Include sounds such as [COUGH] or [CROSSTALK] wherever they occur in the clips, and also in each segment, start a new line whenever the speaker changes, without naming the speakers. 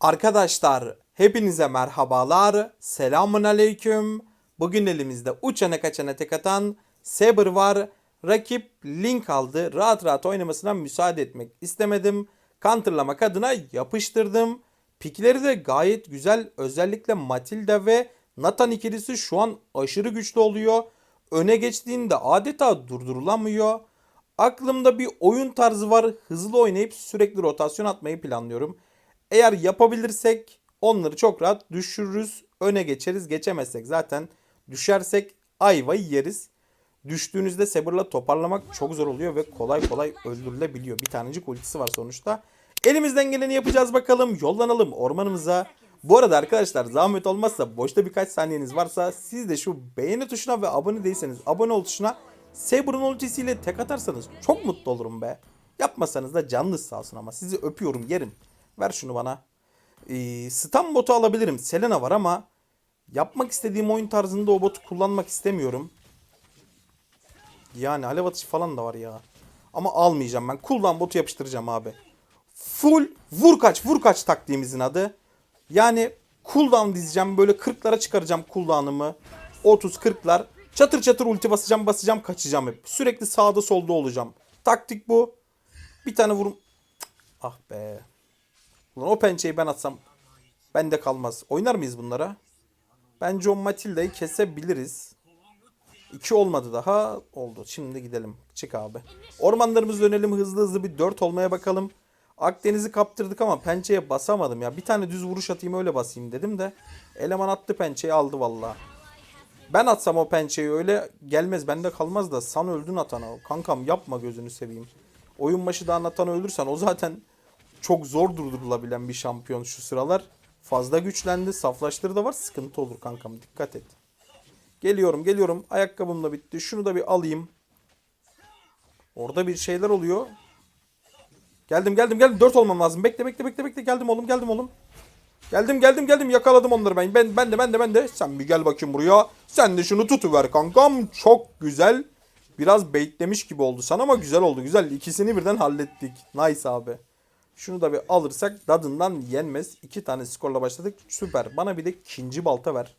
Arkadaşlar hepinize merhabalar. Selamun aleyküm. Bugün elimizde uçana kaçana tek atan Saber var. Rakip Link aldı. Rahat rahat oynamasına müsaade etmek istemedim. Counterlamak adına yapıştırdım. Pikleri de gayet güzel. Özellikle Matilda ve Nathan ikilisi şu an aşırı güçlü oluyor. Öne geçtiğinde adeta durdurulamıyor. Aklımda bir oyun tarzı var. Hızlı oynayıp sürekli rotasyon atmayı planlıyorum. Eğer yapabilirsek onları çok rahat düşürürüz. Öne geçeriz. Geçemezsek zaten düşersek ayvayı yeriz. Düştüğünüzde Saber'la toparlamak çok zor oluyor ve kolay kolay öldürülebiliyor. Bir tanecik ultisi var sonuçta. Elimizden geleni yapacağız bakalım. Yollanalım ormanımıza. Bu arada arkadaşlar zahmet olmazsa boşta birkaç saniyeniz varsa siz de şu beğeni tuşuna ve abone değilseniz abone ol tuşuna Saber'ın ultisiyle tek atarsanız çok mutlu olurum be. Yapmasanız da canınız sağ olsun ama sizi öpüyorum yerim. Ver şunu bana. Ee, stun botu alabilirim. Selena var ama yapmak istediğim oyun tarzında o botu kullanmak istemiyorum. Yani alev atışı falan da var ya. Ama almayacağım ben. Cooldown botu yapıştıracağım abi. Full vur kaç vur kaç taktiğimizin adı. Yani cooldown dizeceğim. Böyle 40'lara çıkaracağım cooldown'ımı. 30-40'lar. Çatır çatır ulti basacağım basacağım kaçacağım hep. Sürekli sağda solda olacağım. Taktik bu. Bir tane vurum. Ah be. Ulan o pençeyi ben atsam bende kalmaz. Oynar mıyız bunlara? Bence o Matilda'yı kesebiliriz. İki olmadı daha. Oldu. Şimdi gidelim. Çık abi. Ormanlarımız dönelim. Hızlı hızlı bir dört olmaya bakalım. Akdeniz'i kaptırdık ama pençeye basamadım ya. Bir tane düz vuruş atayım öyle basayım dedim de. Eleman attı pençeyi aldı valla. Ben atsam o pençeyi öyle gelmez bende kalmaz da san öldün atana. Kankam yapma gözünü seveyim. Oyun başı da anlatana ölürsen o zaten çok zor durdurulabilen bir şampiyon şu sıralar. Fazla güçlendi. Saflaştırı da var. Sıkıntı olur kankam. Dikkat et. Geliyorum geliyorum. Ayakkabım da bitti. Şunu da bir alayım. Orada bir şeyler oluyor. Geldim geldim geldim. Dört olmam lazım. Bekle bekle bekle bekle. Geldim oğlum geldim oğlum. Geldim geldim geldim. Yakaladım onları ben. Ben, ben de ben de ben de. Sen bir gel bakayım buraya. Sen de şunu tutuver kankam. Çok güzel. Biraz baitlemiş gibi oldu sana ama güzel oldu. Güzel. İkisini birden hallettik. Nice abi. Şunu da bir alırsak dadından yenmez. İki tane skorla başladık. Süper. Bana bir de ikinci balta ver.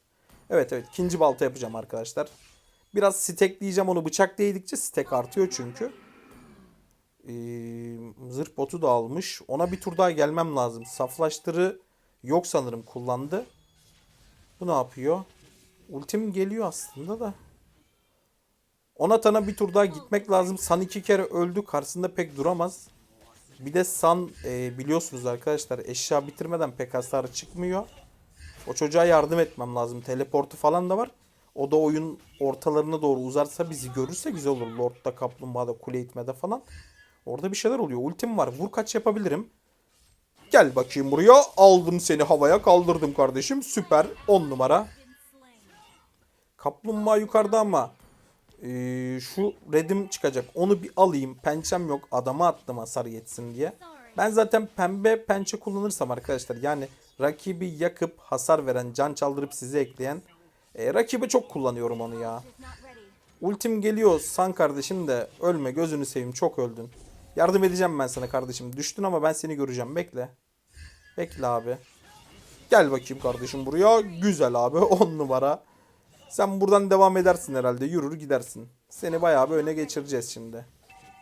Evet evet ikinci balta yapacağım arkadaşlar. Biraz stekleyeceğim onu bıçak değdikçe stek artıyor çünkü. Ee, zırh botu da almış. Ona bir tur daha gelmem lazım. Saflaştırı yok sanırım kullandı. Bu ne yapıyor? Ultim geliyor aslında da. Onatana bir tur daha gitmek lazım. San iki kere öldü. Karşısında pek duramaz. Bir de San e, biliyorsunuz arkadaşlar eşya bitirmeden pek hasarı çıkmıyor. O çocuğa yardım etmem lazım. Teleportu falan da var. O da oyun ortalarına doğru uzarsa bizi görürse güzel olur. Lord'da, Kaplumbağa'da, kule itmede falan. Orada bir şeyler oluyor. Ultim var. Vur kaç yapabilirim. Gel bakayım buraya. Aldım seni havaya kaldırdım kardeşim. Süper. 10 numara. Kaplumbağa yukarıda ama ee, şu redim çıkacak. Onu bir alayım. Pençem yok. Adama attım hasar yetsin diye. Ben zaten pembe pençe kullanırsam arkadaşlar yani rakibi yakıp hasar veren, can çaldırıp sizi ekleyen e, rakibi çok kullanıyorum onu ya. Ultim geliyor san kardeşim de ölme gözünü seveyim çok öldün. Yardım edeceğim ben sana kardeşim. Düştün ama ben seni göreceğim. Bekle. Bekle abi. Gel bakayım kardeşim buraya. Güzel abi [LAUGHS] 10 numara. Sen buradan devam edersin herhalde. Yürür gidersin. Seni bayağı bir öne geçireceğiz şimdi.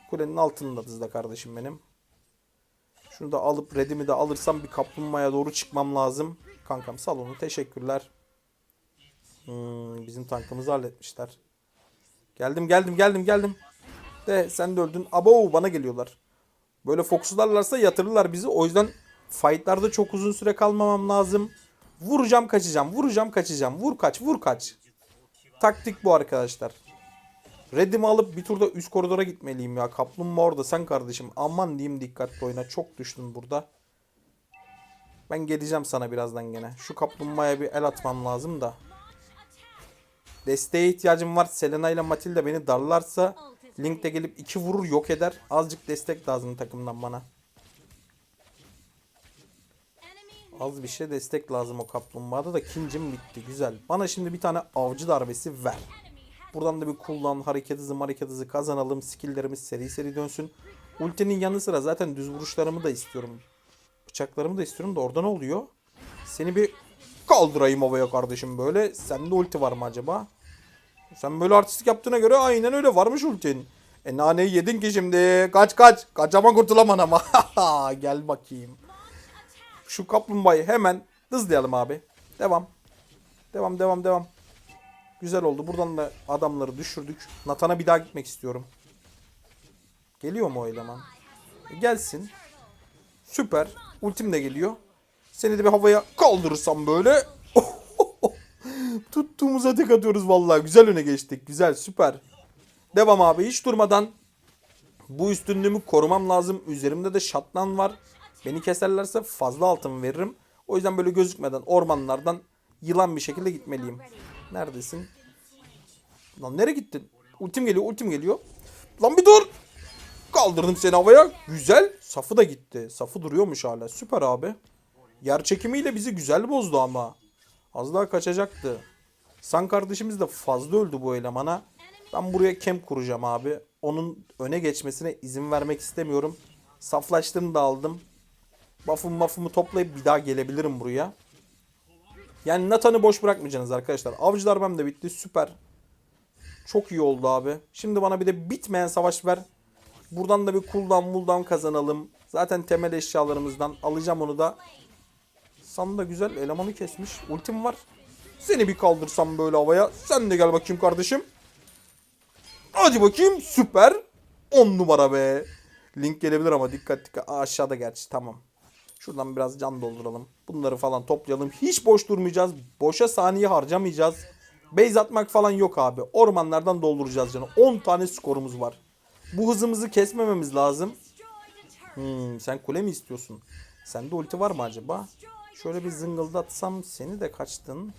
Kulenin altındayız da kardeşim benim. Şunu da alıp redimi de alırsam bir kaplumbağaya doğru çıkmam lazım. Kankam salonu teşekkürler. Hmm, bizim tankımızı halletmişler. Geldim geldim geldim geldim. De sen de öldün. Abo bana geliyorlar. Böyle fokuslarlarsa yatırırlar bizi. O yüzden fightlarda çok uzun süre kalmamam lazım. Vuracağım kaçacağım. Vuracağım kaçacağım. Vur kaç vur kaç. Taktik bu arkadaşlar. Redimi alıp bir turda üst koridora gitmeliyim ya. Kaplumbağa orada sen kardeşim. Aman diyeyim dikkatli oyna. Çok düştün burada. Ben geleceğim sana birazdan gene. Şu kaplumbağaya bir el atmam lazım da. Desteğe ihtiyacım var. Selena ile Matilda beni darlarsa Link de gelip iki vurur yok eder. Azıcık destek lazım takımdan bana. Az bir şey destek lazım o kaplumbağada da kincim bitti. Güzel. Bana şimdi bir tane avcı darbesi ver. Buradan da bir kullan hareket hızı hareket hızı kazanalım. Skilllerimiz seri seri dönsün. Ultinin yanı sıra zaten düz vuruşlarımı da istiyorum. Bıçaklarımı da istiyorum da orada ne oluyor? Seni bir kaldırayım havaya kardeşim böyle. Sende ulti var mı acaba? Sen böyle artistik yaptığına göre aynen öyle varmış ultin. E naneyi yedin ki şimdi. Kaç kaç. Kaçama kurtulaman ama. [LAUGHS] Gel bakayım. Şu kaplumbağayı hemen hızlayalım abi. Devam. Devam devam devam. Güzel oldu. Buradan da adamları düşürdük. Natan'a bir daha gitmek istiyorum. Geliyor mu o eleman? E, gelsin. Süper. Ultim de geliyor. Seni de bir havaya kaldırırsam böyle. [LAUGHS] Tuttuğumuza tek atıyoruz vallahi. Güzel öne geçtik. Güzel süper. Devam abi hiç durmadan. Bu üstünlüğümü korumam lazım. Üzerimde de şatlan var. Beni keserlerse fazla altın veririm. O yüzden böyle gözükmeden ormanlardan yılan bir şekilde gitmeliyim. Neredesin? Lan nereye gittin? Ultim geliyor, ultim geliyor. Lan bir dur. Kaldırdım seni havaya. Güzel. Safı da gitti. Safı duruyormuş hala. Süper abi. Yer çekimiyle bizi güzel bozdu ama. Az daha kaçacaktı. San kardeşimiz de fazla öldü bu elemana. Ben buraya camp kuracağım abi. Onun öne geçmesine izin vermek istemiyorum. Saflaştığını da aldım. Buff'ımı muff'ımı toplayıp bir daha gelebilirim buraya. Yani Nathan'ı boş bırakmayacaksınız arkadaşlar. Avcı darbem de bitti. Süper. Çok iyi oldu abi. Şimdi bana bir de bitmeyen savaş ver. Buradan da bir cooldown muldown kazanalım. Zaten temel eşyalarımızdan alacağım onu da. Sam da güzel elemanı kesmiş. Ultim var. Seni bir kaldırsam böyle havaya. Sen de gel bakayım kardeşim. Hadi bakayım süper. 10 numara be. Link gelebilir ama dikkat dikkat. Aşağıda gerçi tamam. Şuradan biraz can dolduralım. Bunları falan toplayalım. Hiç boş durmayacağız. Boşa saniye harcamayacağız. Base atmak falan yok abi. Ormanlardan dolduracağız canı. 10 tane skorumuz var. Bu hızımızı kesmememiz lazım. Hmm, sen kule mi istiyorsun? Sende ulti var mı acaba? Şöyle bir zıngıldatsam seni de kaçtın.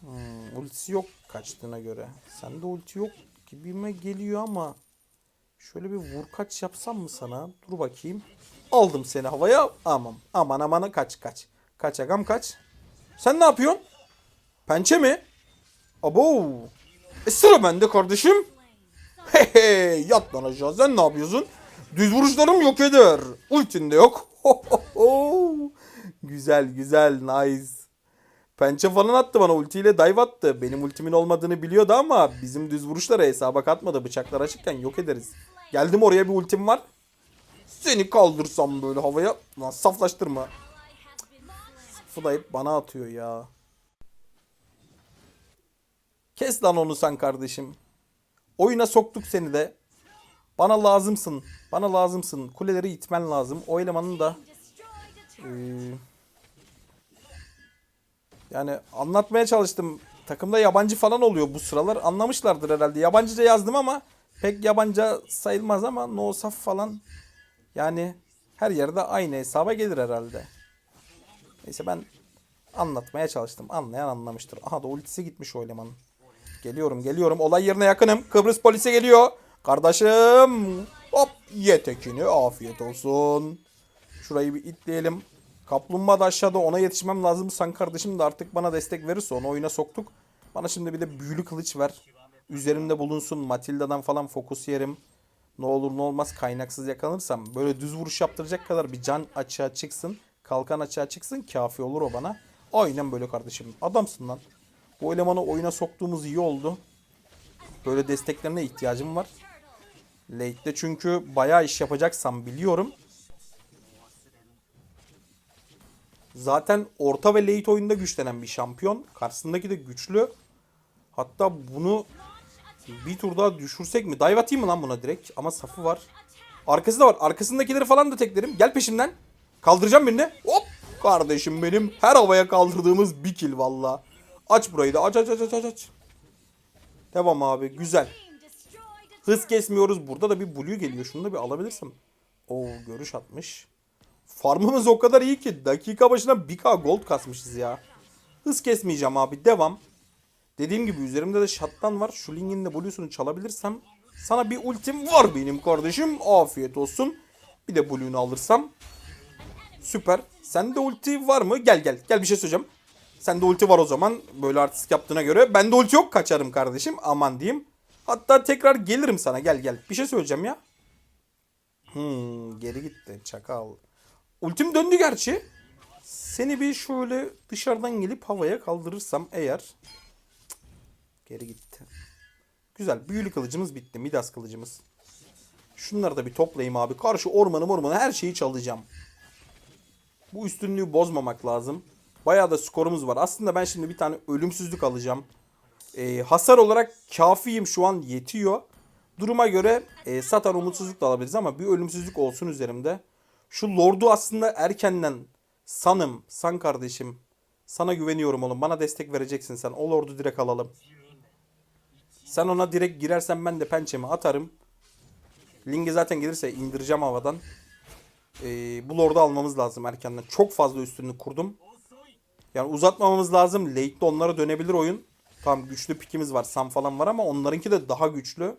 Hmm, ultisi yok kaçtığına göre. Sende ulti yok gibime geliyor ama şöyle bir vur kaç yapsam mı sana? Dur bakayım. Aldım seni havaya. Aman aman aman kaç kaç. Kaç agam kaç. Sen ne yapıyorsun? Pençe mi? Abo. E sıra bende kardeşim. Hey hey yat lan aşağı sen ne yapıyorsun? Düz vuruşlarım yok eder. Ultin de yok. Ho, güzel güzel nice. Pençe falan attı bana ultiyle dive attı. Benim ultimin olmadığını biliyordu ama bizim düz vuruşlara hesaba katmadı. Bıçaklar açıkken yok ederiz. Geldim oraya bir ultim var. Seni kaldırsam böyle havaya. Lan saflaştırma. Fılayıp bana atıyor ya. Kes lan onu sen kardeşim. Oyuna soktuk seni de. Bana lazımsın. Bana lazımsın. Kuleleri itmen lazım. O elemanın da eee, yani anlatmaya çalıştım. Takımda yabancı falan oluyor bu sıralar. Anlamışlardır herhalde. Yabancıca yazdım ama pek yabancı sayılmaz ama no saf falan yani her yerde aynı hesaba gelir herhalde. Neyse ben anlatmaya çalıştım. Anlayan anlamıştır. Aha da ultisi gitmiş o elemanın. Geliyorum geliyorum. Olay yerine yakınım. Kıbrıs polisi geliyor. Kardeşim. Hop ye tekini. Afiyet olsun. Şurayı bir itleyelim. Kaplumbağa da aşağıda ona yetişmem lazım. Sen kardeşim de artık bana destek verirse onu oyuna soktuk. Bana şimdi bir de büyülü kılıç ver. Üzerimde bulunsun. Matilda'dan falan fokus yerim. Ne olur ne olmaz kaynaksız yakalanırsam böyle düz vuruş yaptıracak kadar bir can açığa çıksın. Kalkan açığa çıksın kafi olur o bana. Aynen böyle kardeşim. Adamsın lan. Bu elemanı oyuna soktuğumuz iyi oldu. Böyle desteklerine ihtiyacım var. Late'de çünkü bayağı iş yapacaksam biliyorum. Zaten orta ve late oyunda güçlenen bir şampiyon. Karşısındaki de güçlü. Hatta bunu bir tur daha düşürsek mi? Dive atayım mı lan buna direkt? Ama safı var. Arkası da var. Arkasındakileri falan da teklerim. Gel peşimden. Kaldıracağım birini. Hop. Kardeşim benim. Her havaya kaldırdığımız bir kill valla. Aç burayı da. Aç aç aç aç aç. Devam abi. Güzel. Hız kesmiyoruz. Burada da bir blue geliyor. Şunu da bir alabilirsem. Oo görüş atmış. Farmımız o kadar iyi ki dakika başına 1k gold kasmışız ya. Hız kesmeyeceğim abi. Devam. Dediğim gibi üzerimde de shot'tan var. Şu Ling'in de blue'sunu çalabilirsem sana bir ultim var benim kardeşim. Afiyet olsun. Bir de blue'unu alırsam. Süper. Sende ulti var mı? Gel gel. Gel bir şey söyleyeceğim. Sende ulti var o zaman. Böyle artistik yaptığına göre. Bende ulti yok. Kaçarım kardeşim. Aman diyeyim. Hatta tekrar gelirim sana. Gel gel. Bir şey söyleyeceğim ya. Hmm, geri gitti. Çakal. Ultim döndü gerçi. Seni bir şöyle dışarıdan gelip havaya kaldırırsam eğer. Geri gitti. Güzel. Büyülü kılıcımız bitti. Midas kılıcımız. Şunları da bir toplayayım abi. Karşı ormanı ormanı her şeyi çalacağım. Bu üstünlüğü bozmamak lazım. Bayağı da skorumuz var. Aslında ben şimdi bir tane ölümsüzlük alacağım. Ee, hasar olarak kafiyim şu an yetiyor. Duruma göre e, Satan umutsuzluk da alabiliriz ama bir ölümsüzlük olsun üzerimde. Şu Lord'u aslında erkenden sanım, san kardeşim. Sana güveniyorum oğlum. Bana destek vereceksin sen. O Lord'u direkt alalım. Sen ona direkt girersen ben de pençemi atarım. Ling'e zaten gelirse indireceğim havadan. Ee, bu Lord'u almamız lazım erkenden. Çok fazla üstünlük kurdum. Yani uzatmamamız lazım. Late'de onlara dönebilir oyun. Tamam güçlü pikimiz var. Sam falan var ama onlarınki de daha güçlü.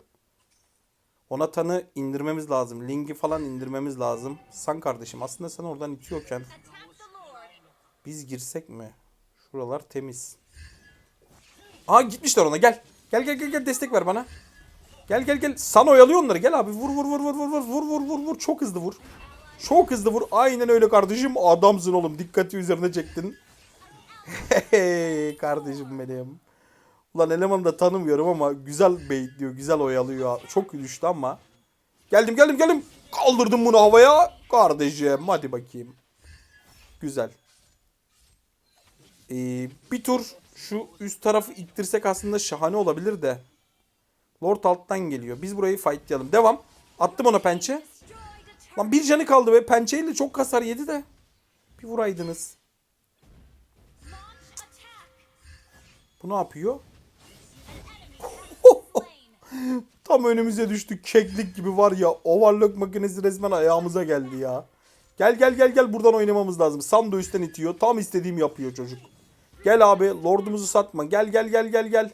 Ona tanı indirmemiz lazım. Ling'i falan indirmemiz lazım. San kardeşim aslında sen oradan itiyorken biz girsek mi? Şuralar temiz. Aa gitmişler ona gel. Gel gel gel gel destek ver bana. Gel gel gel. Sana oyalıyor onları. Gel abi. Vur vur vur vur vur vur vur vur vur vur. Çok hızlı vur. Çok hızlı vur. Aynen öyle kardeşim. Adamsın oğlum. Dikkati üzerine çektin. [LAUGHS] Hey kardeşim benim. Ulan elemanı da tanımıyorum ama güzel bait diyor. Güzel oyalıyor. Çok güçlü ama. Geldim geldim geldim. Kaldırdım bunu havaya. Kardeşim hadi bakayım. Güzel. Ee, bir tur şu üst tarafı ittirsek aslında şahane olabilir de. Lord alttan geliyor. Biz burayı fightlayalım. Devam. Attım ona pençe. Lan bir canı kaldı ve pençeyle çok hasar yedi de. Bir vuraydınız. Bu ne yapıyor? [LAUGHS] Tam önümüze düştü. Keklik gibi var ya. Overlock makinesi resmen ayağımıza geldi ya. Gel gel gel gel buradan oynamamız lazım. Sando üstten itiyor. Tam istediğim yapıyor çocuk. Gel abi lordumuzu satma. Gel gel gel gel gel.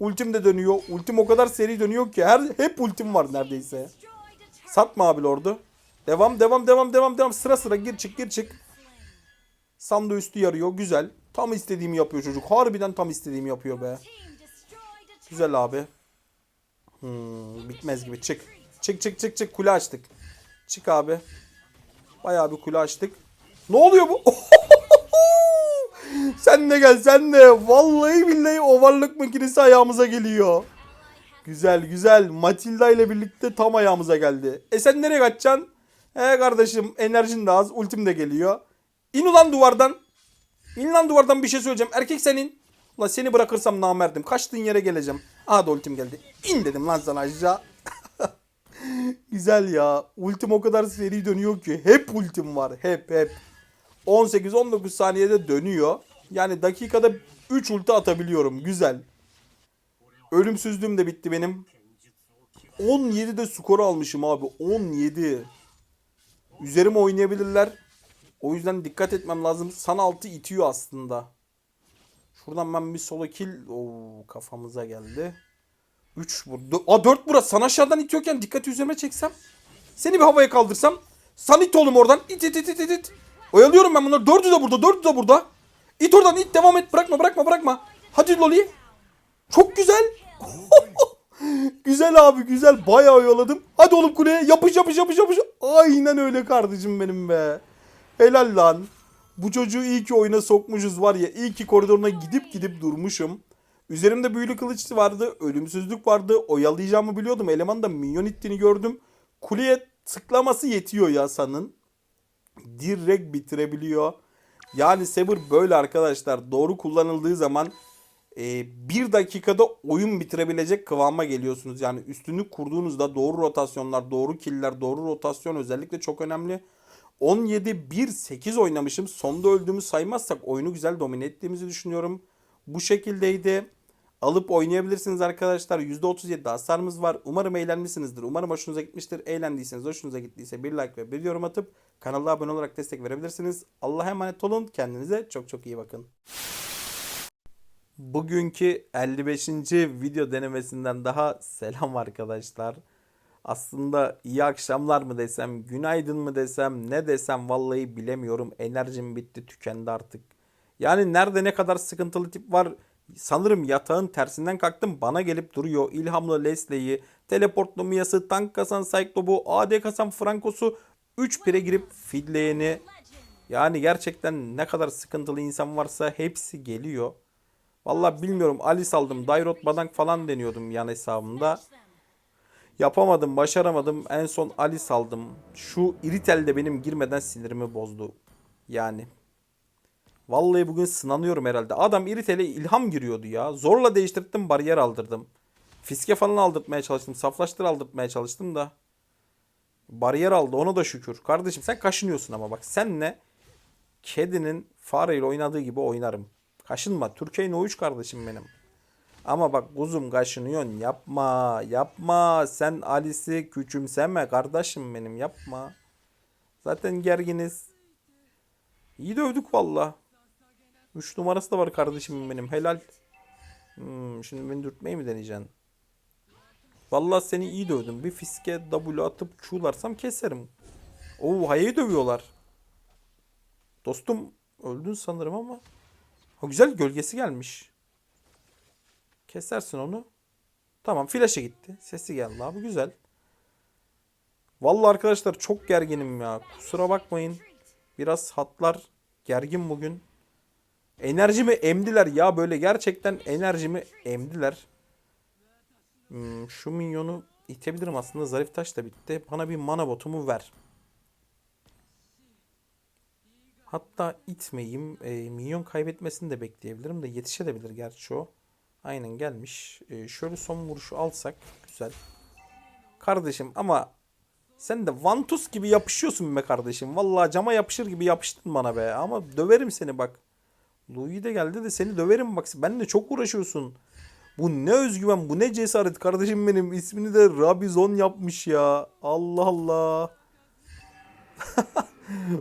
Ultim de dönüyor. Ultim o kadar seri dönüyor ki her hep ultim var neredeyse. Satma abi lordu. Devam devam devam devam devam. Sıra sıra gir çık gir çık. Sando üstü yarıyor. Güzel. Tam istediğimi yapıyor çocuk. Harbiden tam istediğimi yapıyor be. Güzel abi. Hmm, bitmez gibi. Çık. Çık çık çık çık. Kule açtık. Çık abi. Bayağı bir kule açtık. Ne oluyor bu? [LAUGHS] sen de gel sen de. Vallahi billahi overlock makinesi ayağımıza geliyor. Güzel güzel. Matilda ile birlikte tam ayağımıza geldi. E sen nereye kaçacaksın? He kardeşim enerjin de az. Ultim de geliyor. İn ulan duvardan. İn lan duvardan bir şey söyleyeceğim. Erkek senin. Ulan seni bırakırsam namerdim. Kaçtığın yere geleceğim. Aha da ultim geldi. İn dedim lan sana aşağı. [LAUGHS] Güzel ya. Ultim o kadar seri dönüyor ki. Hep ultim var. Hep hep. 18-19 saniyede dönüyor. Yani dakikada 3 ulti atabiliyorum. Güzel. Ölümsüzlüğüm de bitti benim. 17'de skor almışım abi. 17. Üzerime oynayabilirler. O yüzden dikkat etmem lazım. San altı itiyor aslında. Şuradan ben bir solo kill. Oo, kafamıza geldi. 3 bu. A 4 burası. San aşağıdan itiyorken dikkati üzerime çeksem. Seni bir havaya kaldırsam. San it oğlum oradan. İt it it it. it. Oyalıyorum ben bunları. Dördü de burada. Dördü de burada. İt oradan it devam et. Bırakma bırakma bırakma. Hadi Loli. Çok güzel. [LAUGHS] güzel abi güzel. Bayağı oyaladım. Hadi oğlum kuleye. Yapış yapış yapış yapış. Aynen öyle kardeşim benim be. Helal lan. Bu çocuğu iyi ki oyuna sokmuşuz var ya. İyi ki koridoruna gidip gidip durmuşum. Üzerimde büyülü kılıç vardı. Ölümsüzlük vardı. Oyalayacağımı biliyordum. Eleman da minyon ittiğini gördüm. Kuleye tıklaması yetiyor ya sanın. Direkt bitirebiliyor. Yani Saber böyle arkadaşlar. Doğru kullanıldığı zaman e, bir dakikada oyun bitirebilecek kıvama geliyorsunuz. Yani üstünlük kurduğunuzda doğru rotasyonlar, doğru killer, doğru rotasyon özellikle çok önemli. 17-1-8 oynamışım. Sonda öldüğümü saymazsak oyunu güzel domine ettiğimizi düşünüyorum. Bu şekildeydi. Alıp oynayabilirsiniz arkadaşlar. %37 hasarımız var. Umarım eğlenmişsinizdir. Umarım hoşunuza gitmiştir. Eğlendiyseniz, hoşunuza gittiyse bir like ve bir yorum atıp kanala abone olarak destek verebilirsiniz. Allah'a emanet olun. Kendinize çok çok iyi bakın. Bugünkü 55. video denemesinden daha selam arkadaşlar. Aslında iyi akşamlar mı desem, günaydın mı desem, ne desem vallahi bilemiyorum. Enerjim bitti, tükendi artık. Yani nerede ne kadar sıkıntılı tip var sanırım yatağın tersinden kalktım bana gelip duruyor. İlhamlı Leslie'yi, teleportlu Mia'sı, tank kasan Cyclop'u, AD kasan Frankos'u 3 pire girip fidleyeni Yani gerçekten ne kadar sıkıntılı insan varsa hepsi geliyor. Vallahi bilmiyorum Alice aldım. Dairot Badank falan deniyordum yan hesabımda. Yapamadım, başaramadım. En son Alice aldım. Şu Iritel de benim girmeden sinirimi bozdu. Yani. Vallahi bugün sınanıyorum herhalde. Adam Iritel'e ilham giriyordu ya. Zorla değiştirdim, bariyer aldırdım. Fiske falan aldırtmaya çalıştım. Saflaştır aldırtmaya çalıştım da. Bariyer aldı ona da şükür. Kardeşim sen kaşınıyorsun ama bak senle kedinin fareyle oynadığı gibi oynarım. Kaşınma. Türkiye'nin o üç kardeşim benim. Ama bak kuzum kaşınıyorsun. Yapma. Yapma. Sen Alice'i küçümseme kardeşim benim. Yapma. Zaten gerginiz. İyi dövdük valla. Üç numarası da var kardeşim benim. Helal. Hmm, şimdi beni dürtmeyi mi deneyeceksin? Vallahi seni iyi dövdüm. Bir fiske W atıp Q'larsam keserim. Oo hayayı dövüyorlar. Dostum öldün sanırım ama. Ha güzel gölgesi gelmiş. Kesersin onu. Tamam flash'a gitti. Sesi geldi abi güzel. Vallahi arkadaşlar çok gerginim ya. Kusura bakmayın. Biraz hatlar gergin bugün. Enerjimi emdiler ya böyle gerçekten enerjimi emdiler. Hmm, şu minyonu itebilirim aslında. Zarif taş da bitti. Bana bir mana botumu ver. Hatta itmeyeyim. E, minyon kaybetmesini de bekleyebilirim de yetişebilir gerçi o. Aynen gelmiş. E, şöyle son vuruşu alsak. Güzel. Kardeşim ama sen de Vantus gibi yapışıyorsun be kardeşim. Vallahi cama yapışır gibi yapıştın bana be. Ama döverim seni bak. Louis de geldi de seni döverim bak. Benle çok uğraşıyorsun. Bu ne özgüven, bu ne cesaret kardeşim benim. İsmini de Rabizon yapmış ya. Allah Allah. [LAUGHS]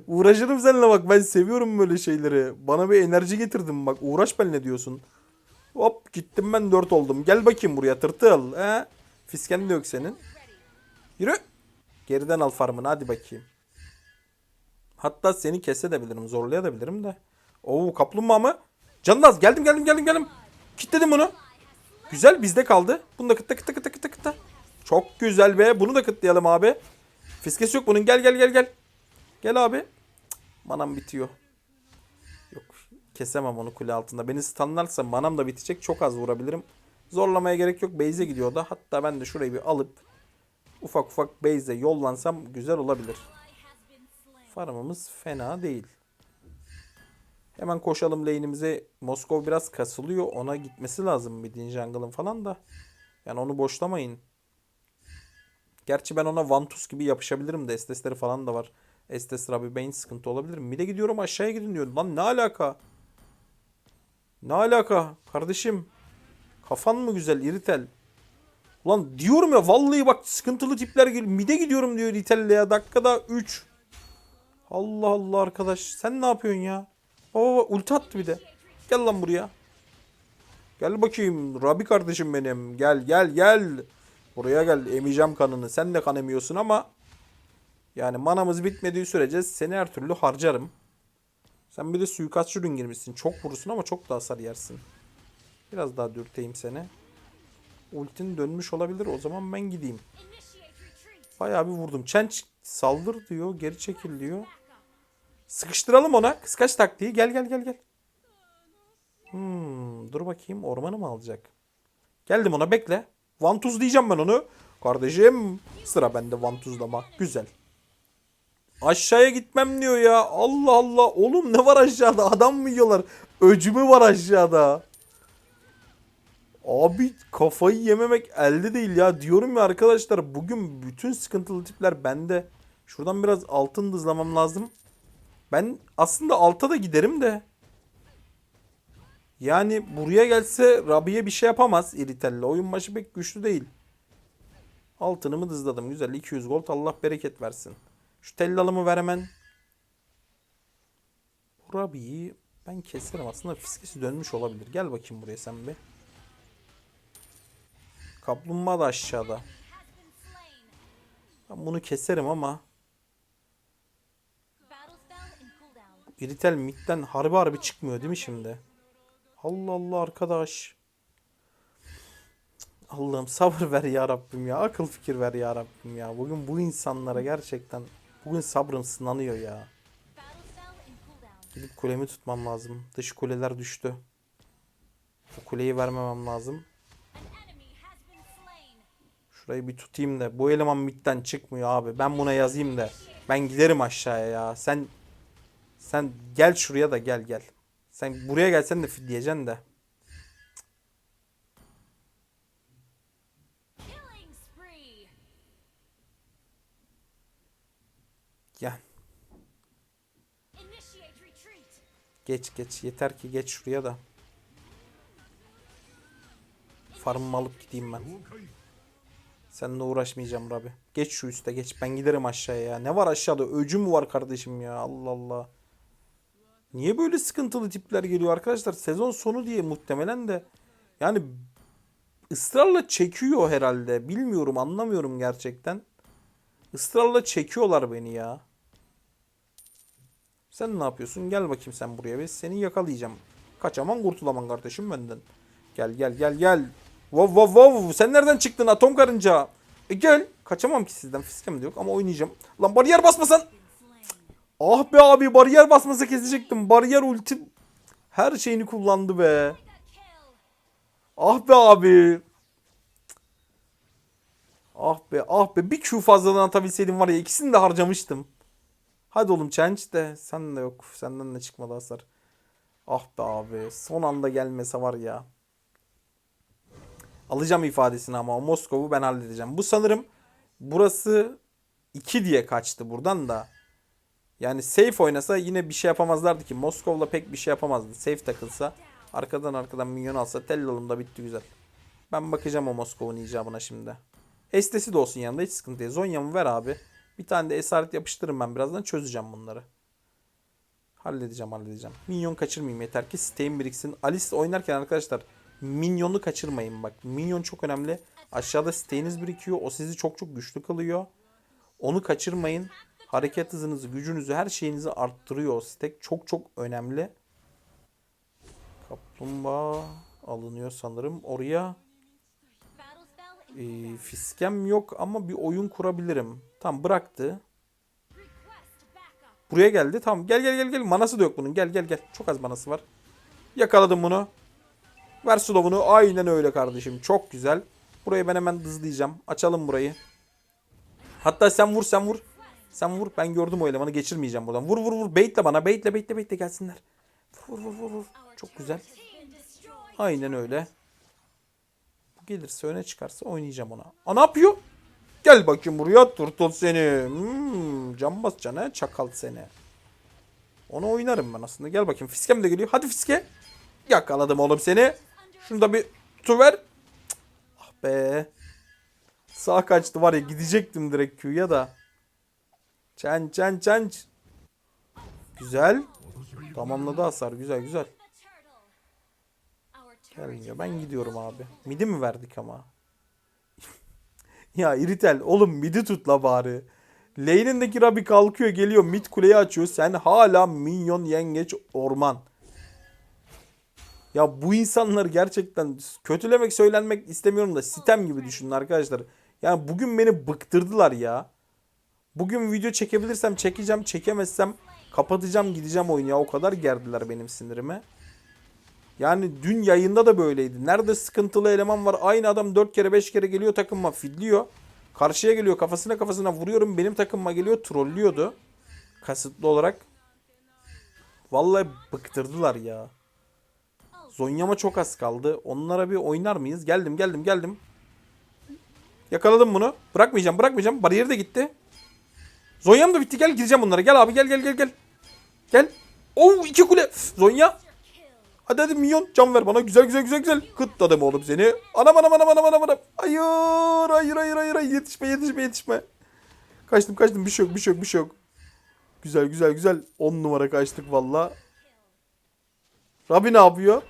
Uğraşırım seninle bak. Ben seviyorum böyle şeyleri. Bana bir enerji getirdin bak. Uğraş benimle diyorsun. Hop gittim ben 4 oldum. Gel bakayım buraya tırtıl. He? Fisken de yok senin. Yürü. Geriden al farmını hadi bakayım. Hatta seni kesebilirim. Zorlayabilirim de. Oo kaplumbağa mı? Canlaz geldim geldim geldim geldim. Kitledim bunu. Güzel bizde kaldı. Bunu da kıtta kıtta kıtta kıtta kıtta. Çok güzel be. Bunu da kıtlayalım abi. Fiskesi yok bunun. Gel gel gel gel. Gel abi. Manam bitiyor. Yok. Kesemem onu kule altında. Beni stunlarsa manam da bitecek. Çok az vurabilirim. Zorlamaya gerek yok. Base'e gidiyor da. Hatta ben de şurayı bir alıp ufak ufak base'e yollansam güzel olabilir. Farmımız fena değil. Hemen koşalım lane'imize. Moskov biraz kasılıyor. Ona gitmesi lazım midin jungle'ın falan da. Yani onu boşlamayın. Gerçi ben ona Vantus gibi yapışabilirim de Estes'leri falan da var. Estes Rabbi Bane sıkıntı olabilir. Mide gidiyorum aşağıya gidin diyor. Lan ne alaka? Ne alaka? Kardeşim. Kafan mı güzel iritel? Ulan diyorum ya vallahi bak sıkıntılı tipler geliyor. Mide gidiyorum diyor Ritelle ya. Dakikada 3. Allah Allah arkadaş. Sen ne yapıyorsun ya? Oo ulti attı bir de. Gel lan buraya. Gel bakayım. Rabi kardeşim benim. Gel gel gel. Buraya gel. Emeceğim kanını. Sen de kan emiyorsun ama yani manamız bitmediği sürece seni her türlü harcarım. Sen bir de suikastçı ürün girmişsin. Çok vurursun ama çok da hasar yersin. Biraz daha dürteyim seni. Ultin dönmüş olabilir. O zaman ben gideyim. Bayağı bir vurdum. Çenç saldır diyor. Geri çekil diyor. Sıkıştıralım ona. Kıskaç taktiği. Gel gel gel gel. Hmm, dur bakayım. Ormanı mı alacak? Geldim ona bekle. Vantuz diyeceğim ben onu. Kardeşim sıra bende vantuzlama. Güzel. Aşağıya gitmem diyor ya. Allah Allah. Oğlum ne var aşağıda? Adam mı yiyorlar? Öcü mü var aşağıda? Abi kafayı yememek elde değil ya. Diyorum ya arkadaşlar bugün bütün sıkıntılı tipler bende. Şuradan biraz altın hızlamam lazım. Ben aslında alta da giderim de. Yani buraya gelse Rabi'ye bir şey yapamaz Iritel'le. Oyun başı pek güçlü değil. Altınımı dızladım. Güzel 200 gold Allah bereket versin. Şu tellalımı ver hemen. Rabi'yi ben keserim. Aslında fiskesi dönmüş olabilir. Gel bakayım buraya sen bir. Kaplumbağa da aşağıda. Ben bunu keserim ama Iritel midden harbi harbi çıkmıyor değil mi şimdi? Allah Allah arkadaş. Allah'ım sabır ver ya Rabbim ya. Akıl fikir ver ya Rabbim ya. Bugün bu insanlara gerçekten bugün sabrım sınanıyor ya. Gidip kulemi tutmam lazım. Dış kuleler düştü. Bu kuleyi vermemem lazım. Şurayı bir tutayım da. Bu eleman midden çıkmıyor abi. Ben buna yazayım da. Ben giderim aşağıya ya. Sen sen gel şuraya da gel gel. Sen buraya gelsen de fidleyeceksin de. Gel. Geç geç. Yeter ki geç şuraya da. Farmımı alıp gideyim ben. Seninle uğraşmayacağım Rabi. Geç şu üste geç. Ben giderim aşağıya ya. Ne var aşağıda? Öcü mü var kardeşim ya? Allah Allah. Niye böyle sıkıntılı tipler geliyor arkadaşlar? Sezon sonu diye muhtemelen de. Yani ısrarla çekiyor herhalde. Bilmiyorum anlamıyorum gerçekten. Israrla çekiyorlar beni ya. Sen ne yapıyorsun? Gel bakayım sen buraya ve seni yakalayacağım. Kaçaman kurtulaman kardeşim benden. Gel gel gel gel. Wow wow wow. Sen nereden çıktın atom karınca? E gel. Kaçamam ki sizden. Fiskem de yok ama oynayacağım. Lan bariyer basmasan. Ah be abi bariyer basmasa kesecektim. Bariyer ulti her şeyini kullandı be. Ah be abi. Ah be ah be bir Q fazladan atabilseydim var ya ikisini de harcamıştım. Hadi oğlum change de sen de yok. Senden de çıkmadı hasar. Ah be abi son anda gelmese var ya. Alacağım ifadesini ama o Moskov'u ben halledeceğim. Bu sanırım burası 2 diye kaçtı buradan da. Yani safe oynasa yine bir şey yapamazlardı ki. Moskov'la pek bir şey yapamazdı. Safe takılsa. Arkadan arkadan minyon alsa Tellol'um da bitti güzel. Ben bakacağım o Moskov'un icabına şimdi. Estesi de olsun yanında hiç sıkıntı değil. Zonya'mı ver abi. Bir tane de esaret yapıştırırım ben birazdan çözeceğim bunları. Halledeceğim halledeceğim. Minyon kaçırmayayım yeter ki siteğim biriksin. Alice oynarken arkadaşlar minyonu kaçırmayın bak. Minyon çok önemli. Aşağıda siteğiniz birikiyor. O sizi çok çok güçlü kılıyor. Onu kaçırmayın. Hareket hızınızı, gücünüzü, her şeyinizi arttırıyor stek. Çok çok önemli. Kaplumbağa alınıyor sanırım. Oraya e, fiskem yok ama bir oyun kurabilirim. Tam bıraktı. Buraya geldi. Tamam gel gel gel gel. Manası da yok bunun. Gel gel gel. Çok az manası var. Yakaladım bunu. Ver slow'unu. Aynen öyle kardeşim. Çok güzel. Burayı ben hemen hızlayacağım. Açalım burayı. Hatta sen vur sen vur. Sen vur. Ben gördüm o elemanı. Geçirmeyeceğim buradan. Vur vur vur. Baitle bana. Baitle baitle baitle gelsinler. Vur vur vur vur. Çok güzel. Aynen öyle. Bu gelirse öne çıkarsa oynayacağım ona. Aa ne yapıyor? Gel bakayım buraya turtle seni. Hmm, can bas cana çakal seni. Onu oynarım ben aslında. Gel bakayım fiskem de geliyor. Hadi fiske. Yakaladım oğlum seni. Şunu da bir tuver. Cık, Ah be. Sağ kaçtı var ya gidecektim direkt Q'ya da. Çen çen çen. Güzel. Tamamladı hasar. Güzel güzel. Gelmiyor. Ben gidiyorum abi. Midi mi verdik ama? [LAUGHS] ya iritel oğlum midi tut la bari. Lane'indeki Rabi kalkıyor geliyor mid kuleyi açıyor. Sen hala minyon yengeç orman. Ya bu insanlar gerçekten kötülemek söylenmek istemiyorum da sitem gibi düşünün arkadaşlar. Yani bugün beni bıktırdılar ya. Bugün video çekebilirsem çekeceğim çekemezsem kapatacağım gideceğim oyun ya. O kadar gerdiler benim sinirimi. Yani dün yayında da böyleydi. Nerede sıkıntılı eleman var? Aynı adam 4 kere 5 kere geliyor takımıma fidliyor. Karşıya geliyor kafasına kafasına vuruyorum. Benim takımıma geliyor trollüyordu. Kasıtlı olarak. Vallahi bıktırdılar ya. Zonyama çok az kaldı. Onlara bir oynar mıyız? Geldim geldim geldim. Yakaladım bunu. Bırakmayacağım bırakmayacağım. Bariyeri de gitti. Zonyam da bitti. Gel gireceğim bunlara. Gel abi gel gel gel gel. Gel. Oo iki kule. Zonya. Hadi hadi minyon can ver bana. Güzel güzel güzel güzel. Kıtladım oğlum seni. Anam anam anam anam anam anam. Hayır hayır hayır hayır. hayır. Yetişme yetişme yetişme. Kaçtım kaçtım. Bir şey yok bir şey yok bir şey yok. Güzel güzel güzel. 10 numara kaçtık valla. Rabi ne yapıyor?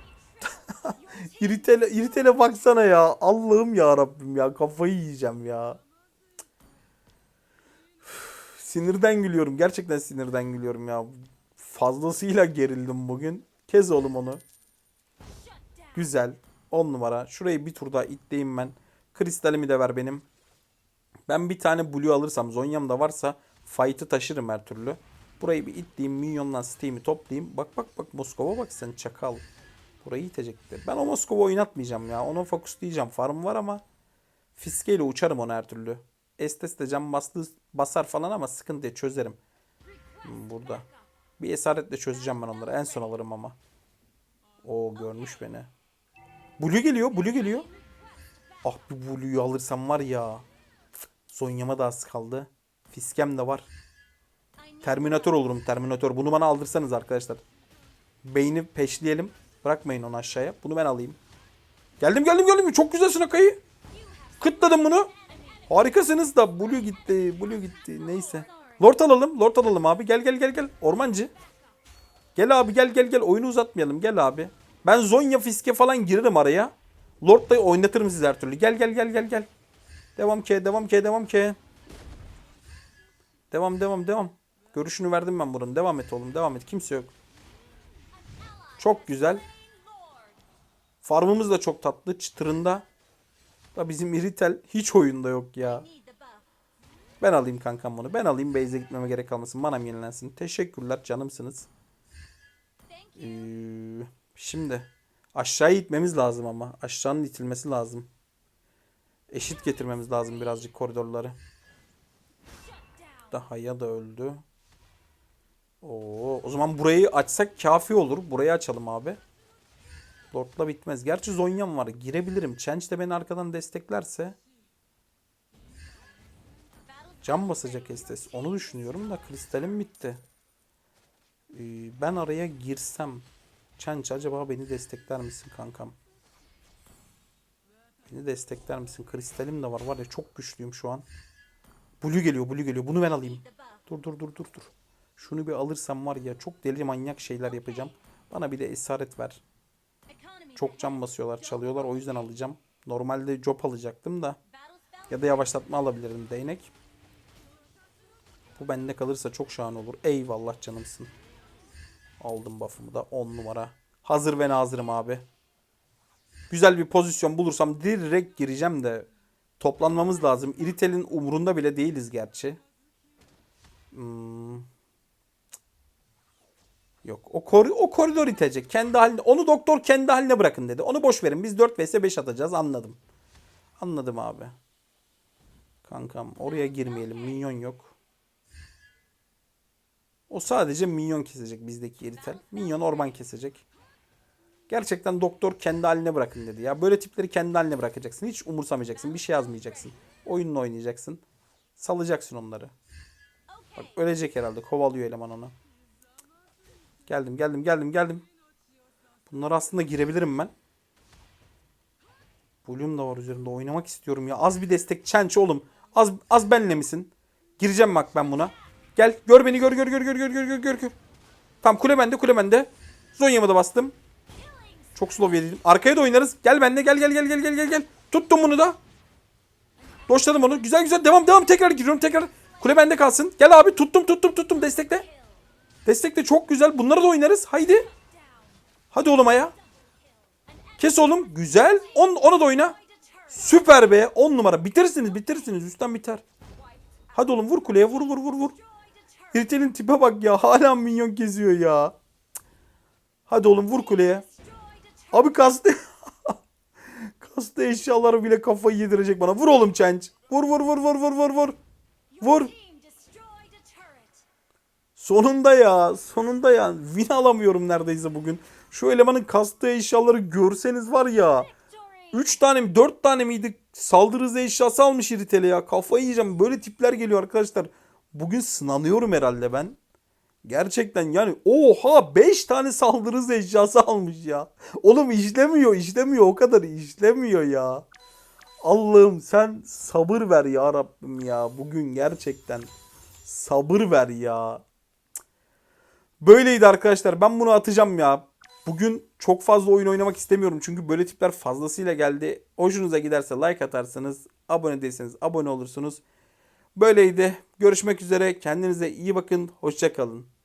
[LAUGHS] iritele, iritele baksana ya. Allah'ım ya Rabbim ya. Kafayı yiyeceğim ya. Sinirden gülüyorum. Gerçekten sinirden gülüyorum ya. Fazlasıyla gerildim bugün. Kez oğlum onu. Güzel. 10 numara. Şurayı bir tur daha itleyeyim ben. Kristalimi de ver benim. Ben bir tane blue alırsam Zonya'm da varsa fight'ı taşırım her türlü. Burayı bir itleyeyim. Minyondan Steam'i toplayayım. Bak bak bak Moskova bak sen çakal. Burayı itecekti. Ben o Moskova oynatmayacağım ya. Ona fokuslayacağım. Farm var ama fiskeyle uçarım ona her türlü. Estes de cam bastı, basar falan ama sıkıntı çözerim. Hmm, Burada. Bir esaretle çözeceğim ben onları. En son alırım ama. O görmüş beni. Blue geliyor. Blue geliyor. Ah bir Blue'yu alırsam var ya. Zonya'ma da az kaldı. Fiskem de var. Terminator olurum Terminator. Bunu bana aldırsanız arkadaşlar. Beyni peşleyelim. Bırakmayın onu aşağıya. Bunu ben alayım. Geldim geldim geldim. Çok güzelsin Akay'ı. Kıtladım bunu. Harikasınız da Blue gitti. Blue gitti. Neyse. Lord alalım. Lord alalım abi. Gel gel gel gel. Ormancı. Gel abi gel gel gel. Oyunu uzatmayalım. Gel abi. Ben Zonya Fiske falan girerim araya. Lord da oynatırım sizi her türlü. Gel gel gel gel gel. Devam ke devam ke devam ke. Devam devam devam. Görüşünü verdim ben buranın. Devam et oğlum devam et. Kimse yok. Çok güzel. Farmımız da çok tatlı. Çıtırında. Da bizim Iritel hiç oyunda yok ya. Ben alayım kankam bunu. Ben alayım. Base'e gitmeme gerek kalmasın. Manam yenilensin. Teşekkürler canımsınız. Ee, şimdi aşağıya itmemiz lazım ama. Aşağının itilmesi lazım. Eşit getirmemiz lazım birazcık koridorları. Daha ya da öldü. Oo, o zaman burayı açsak kafi olur. Burayı açalım abi. Lord'la bitmez. Gerçi Zonya'm var. Girebilirim. Change de beni arkadan desteklerse. Cam basacak Estes. Onu düşünüyorum da kristalim bitti. Ee, ben araya girsem. Change acaba beni destekler misin kankam? Beni destekler misin? Kristalim de var. Var ya çok güçlüyüm şu an. Blue geliyor, Blue geliyor. Bunu ben alayım. Dur dur dur dur dur. Şunu bir alırsam var ya çok deli manyak şeyler yapacağım. Bana bir de esaret ver. Çok can basıyorlar, çalıyorlar. O yüzden alacağım. Normalde job alacaktım da. Ya da yavaşlatma alabilirdim değnek. Bu bende kalırsa çok şahane olur. Eyvallah canımsın. Aldım buff'ımı da 10 numara. Hazır ve nazırım abi. Güzel bir pozisyon bulursam direkt gireceğim de toplanmamız lazım. Iritel'in umurunda bile değiliz gerçi. Hmm. Yok. O, kor o koridor itecek. Kendi haline. Onu doktor kendi haline bırakın dedi. Onu boş verin. Biz 4 vs 5 atacağız. Anladım. Anladım abi. Kankam oraya girmeyelim. Minyon yok. O sadece minyon kesecek bizdeki Eritel. Minyon orman kesecek. Gerçekten doktor kendi haline bırakın dedi ya. Böyle tipleri kendi haline bırakacaksın. Hiç umursamayacaksın. Bir şey yazmayacaksın. Oyunla oynayacaksın. Salacaksın onları. Bak ölecek herhalde. Kovalıyor eleman onu. Geldim geldim geldim geldim. Bunlar aslında girebilirim ben. Bloom da var üzerinde. Oynamak istiyorum ya. Az bir destek. Çenç oğlum. Az az benle misin? Gireceğim bak ben buna. Gel. Gör beni. Gör gör gör gör gör gör gör gör. Tamam kule bende kule bende. Zonya'mı da bastım. Çok slow yedim. Arkaya da oynarız. Gel bende gel gel gel gel gel gel gel. Tuttum bunu da. Doşladım onu. Güzel güzel devam devam tekrar giriyorum tekrar. Kule bende kalsın. Gel abi tuttum tuttum tuttum destekle. Destekle çok güzel. Bunları da oynarız. Haydi. Hadi oğlum aya. Kes oğlum. Güzel. On, ona da oyna. Süper be. 10 numara. Bitirirsiniz bitirirsiniz. Üstten biter. Hadi oğlum vur kuleye. Vur vur vur vur. Iritel'in tipe bak ya. Hala minyon geziyor ya. Hadi oğlum vur kuleye. Abi kastı. [LAUGHS] kastı eşyaları bile kafayı yedirecek bana. Vur oğlum Change. Vur vur vur vur vur vur vur. Vur. Sonunda ya. Sonunda ya. Win alamıyorum neredeyse bugün. Şu elemanın kastığı eşyaları görseniz var ya.
Victory.
3 tane mi 4 tane miydi saldırı eşyası almış Iritel'e ya. Kafayı yiyeceğim. Böyle tipler geliyor arkadaşlar. Bugün sınanıyorum herhalde ben. Gerçekten yani oha 5 tane saldırı eşyası almış ya. Oğlum işlemiyor işlemiyor o kadar işlemiyor ya. Allah'ım sen sabır ver ya Rabbim ya. Bugün gerçekten sabır ver ya. Böyleydi arkadaşlar. Ben bunu atacağım ya. Bugün çok fazla oyun oynamak istemiyorum. Çünkü böyle tipler fazlasıyla geldi. Hoşunuza giderse like atarsanız, abone değilseniz abone olursunuz. Böyleydi. Görüşmek üzere. Kendinize iyi bakın. Hoşçakalın.